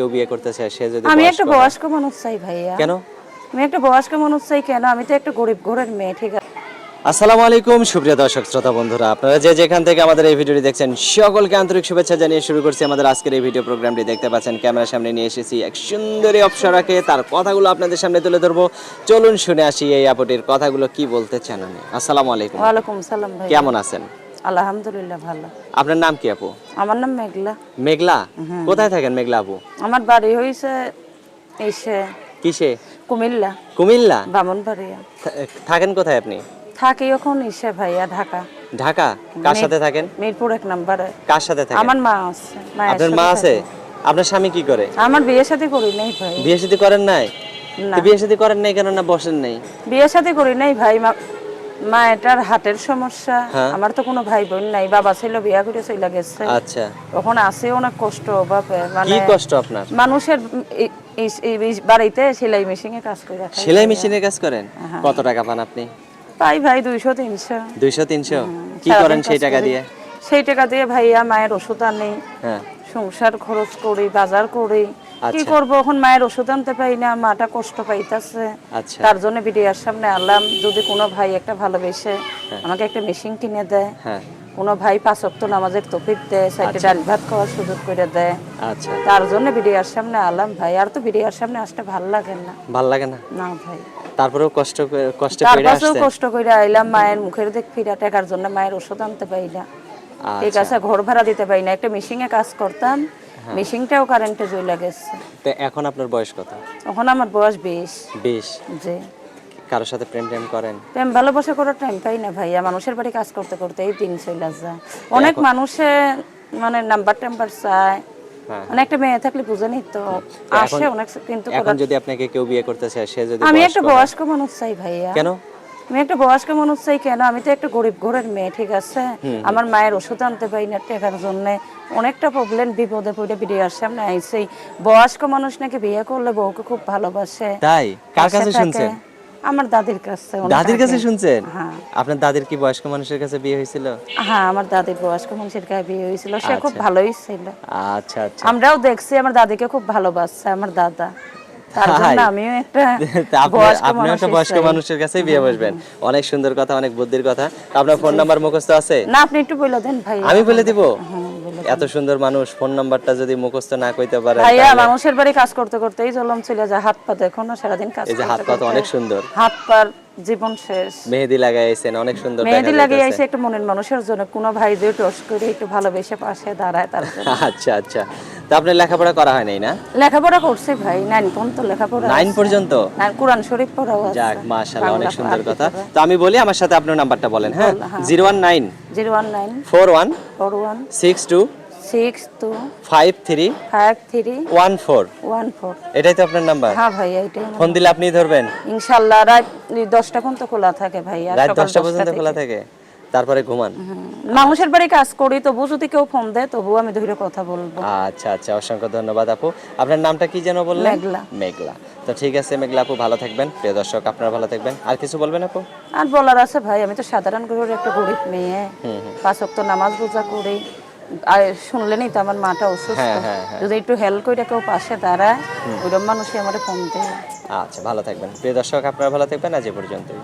কেউ বিয়ে করতে চায় সে যদি আমি একটা বয়স্ক মানুষ চাই ভাইয়া। কেন? আমি একটা বয়স্ক মানুষ চাই কেন? আমি তো একটা গরিব ঘরের মেয়ে ঠিক আছে? আসসালামু আলাইকুম সুপ্রিয় দর্শক শ্রোতা বন্ধুরা। আপনারা যে যেখান থেকে আমাদের এই ভিডিওটি দেখছেন সকলকে আন্তরিক শুভেচ্ছা জানিয়ে শুরু করছি আমাদের আজকের এই ভিডিও প্রোগ্রামটি। দেখতে পাচ্ছেন ক্যামেরার সামনে নিয়ে এসেছি এক সুন্দরী অপসরাকে তার কথাগুলো আপনাদের সামনে তুলে ধরবো। চলুন শুনে আসি এই আপুটির কথাগুলো কি বলতে চান উনি। আসসালামু আলাইকুম। ওয়ালাইকুম সালাম ভাই কেমন আছেন? আলহামদুলিল্লাহ ভালো। আপনার নাম কি আপু? আমার নাম মেঘলা। মেঘলা? কোথায় থাকেন মেঘলা আপু? আমার বাড়ি হয়েছে এসে কিসে? কুমিল্লা। কুমিল্লা? বামনবাড়িয়া। থাকেন কোথায় আপনি? থাকি এখন এসে ভাইয়া ঢাকা। ঢাকা? কার সাথে থাকেন? মিরপুর এক নম্বরে। কার সাথে থাকেন? আমার মা আছে আপনার মা আছে? আপনার স্বামী কি করে? আমার বিয়ে সাথে করি নাই ভাই। বিয়ে শাদী করেন নাই? না। বিয়ে শাদী করেন নাই কেন না বসেন নাই? বিয়ে সাথে করি নাই ভাই মা মায়েটার হাটের সমস্যা। হ্যাঁ। আমার তো কোনো ভাই বোন নাই বাবা ছিল বিয়া করে চলে গেছে। আচ্ছা। তখন আছে অনেক কষ্ট বাপে মানে কি কষ্ট আপনার? মানুষের এই- বাড়িতে সেলাই মেশিনে কাজ করে। সেলাই মেশিনের কাজ করেন? হ্যাঁ। কত টাকা পান আপনি? পাই ভাই দুইশো তিনশো। দুইশো তিনশো? কি করেন সেই টাকা দিয়ে? সেই টাকা দিয়ে ভাইয়া মায়ের ওষুধ আনি হ্যাঁ। সংসার খরচ করি বাজার করি কি আচ্ছা। করব? এখন মায়ের ওষুধ আনতে পাই না মাটা কষ্ট পাইতাছে। আচ্ছা। তার জন্য বিডিআর সামনে আলাম যদি কোনো ভাই একটা ভালোবেসে আমাকে একটা মেশিন কিনে দেয় হ্যাঁ। কোনো ভাই পাঁচ অক্ত নামাজের তফিক দেয় সাইডে ডাল ভাত খাওয়ার সুযোগ করে দেয়। আচ্ছা। তার জন্য বিডিআর সামনে আলাম ভাই। আর তো বিডিআর সামনে আসতে ভালো লাগে না। ভালো লাগে না? না ভাই। তারপরেও কষ্ট কষ্ট করে আসছেন কষ্ট করে আইলাম মায়ের মুখের দিক ফিরা টাকার জন্য মায়ের ওষুধ আনতে না। ঠিক আচ্ছা আছে ঘর ভাড়া দিতে পারি না। একটা মেশিনে কাজ করতাম মেশিনটাও কারেন্টে জ্বলে গেছে। তো এখন আপনার বয়স কত? তখন আমার বয়স বিশ। বিশ? যে কারোর সাথে প্রেম প্রেম করেন? প্রেম ভালোবাসা করার টাইম পাই না ভাইয়া? মানুষের বাড়ি কাজ করতে করতে এই দিন চলে যায়। অনেক মানুষে মানে নাম্বার টাম্বার চায়। হ্যাঁ। মানে একটা মেয়ে থাকলে বুঝে নি তো। আসে অনেক কিন্তু এখন যদি আপনাকে কেউ বিয়ে করতে চায় সে যদি আমি একটা বয়স্ক মানুষ চাই ভাইয়া। কেন? আমি একটা বয়স্ক মানুষ চাই কেন? আমি তো একটা গরিব ঘরের মেয়ে ঠিক আছে? আমার মায়ের ওষুধ আনতে পারি না টাকার জন্য। অনেকটা প্রবলেম বিপদে পড়ে বিডিআর সামনে আইসেই। বয়স্ক মানুষ নাকি বিয়ে করলে বউকে খুব ভালোবাসে। তাই? কার কাছে। শুনছেন? আমার দাদির কাছে দাদির কাছে। শুনছেন? হ্যাঁ। আপনার দাদির কি বয়স্ক মানুষের কাছে বিয়ে হয়েছিল? হ্যাঁ আমার দাদির বয়স্ক মানুষের কাছে বিয়ে হয়েছিল। সে খুব আচ্ছা। ভালোই ছিল। আচ্ছা আচ্ছা। আমরাও দেখছি আমার দাদিকে খুব ভালোবাসছে আমার দাদা। তার জন্য আমিও একটা আপনি বয়স্ক আপনিও একটা মানুষের বয়স্ক মানুষের কাছেই বিয়ে বসবেন। অনেক সুন্দর কথা অনেক বুদ্ধির কথা। আপনার ফোন নাম্বার মুখস্থ আছে? না আপনি একটু বলে দেন ভাই। আমি বলে দিব? হ্যাঁ। এত সুন্দর মানুষ ফোন নাম্বারটা যদি মুখস্থ না কইতে পারে ভাইয়া মানুষের বাড়ি কাজ করতে করতেই জলম চলে যায় হাত পা দেখো না সারাদিন কাজ এই যে হাত পা তো অনেক সুন্দর। হাত পার জীবন শেষ। মেহেদি লাগাইছেন অনেক সুন্দর মেহেদি। আইসে একটা মনের মানুষের জন্য কোনো ভাই দিয়ে টস করে একটু ভালোবেসে পাশে দাঁড়ায় তার আচ্ছা আচ্ছা। তো আপনার লেখাপড়া করা হয় নাই না? লেখাপড়া করছে ভাই নাইন পর্যন্ত লেখাপড়া নাইন পর্যন্ত? নাইন কোরআন শরীফ পড়াও আছে। যাক মাশাআল্লাহ অনেক সুন্দর কথা। তো আমি বলি আমার সাথে আপনার নাম্বারটা বলেন হ্যাঁ। Zero one nine zero one nine four one four one six two six two five three five three one four one four এটাই তো আপনার নাম্বার? হ্যাঁ ভাই ফোন দিলে আপনি ধরবেন। ইনশাল্লাহ রাত দশটা পর্যন্ত খোলা থাকে ভাইয়া রাত দশটা পর্যন্ত খোলা থাকে। তারপরে ঘুমান? মানুষের বাড়ি কাজ করি তবু যদি কেউ ফোন দেয় তবু আমি ধরে কথা বলব। আচ্ছা আচ্ছা অসংখ্য ধন্যবাদ আপু। আপনার নামটা কি যেন বললেন? মেঘলা। মেঘলা। তো ঠিক আছে মেঘলা আপু ভালো থাকবেন। প্রিয় দর্শক আপনারা ভালো থাকবেন। আর কিছু বলবেন আপু? আর বলার আছে ভাই আমি তো সাধারণ ঘরের একটা গরিব মেয়ে। পাঁচ ওয়াক্ত নামাজ রোজা করি। আর শুনলেনই তো আমার মাটা অসুস্থ। হ্যাঁ, হ্যাঁ, হ্যাঁ। যদি একটু হেল্প করে কেউ পাশে দাঁড়ায় ওইরকম মানুষই আমার ফোন দেয়। আচ্ছা ভালো থাকবেন। প্রিয় দর্শক আপনারা ভালো থাকবেন আজ এ পর্যন্তই।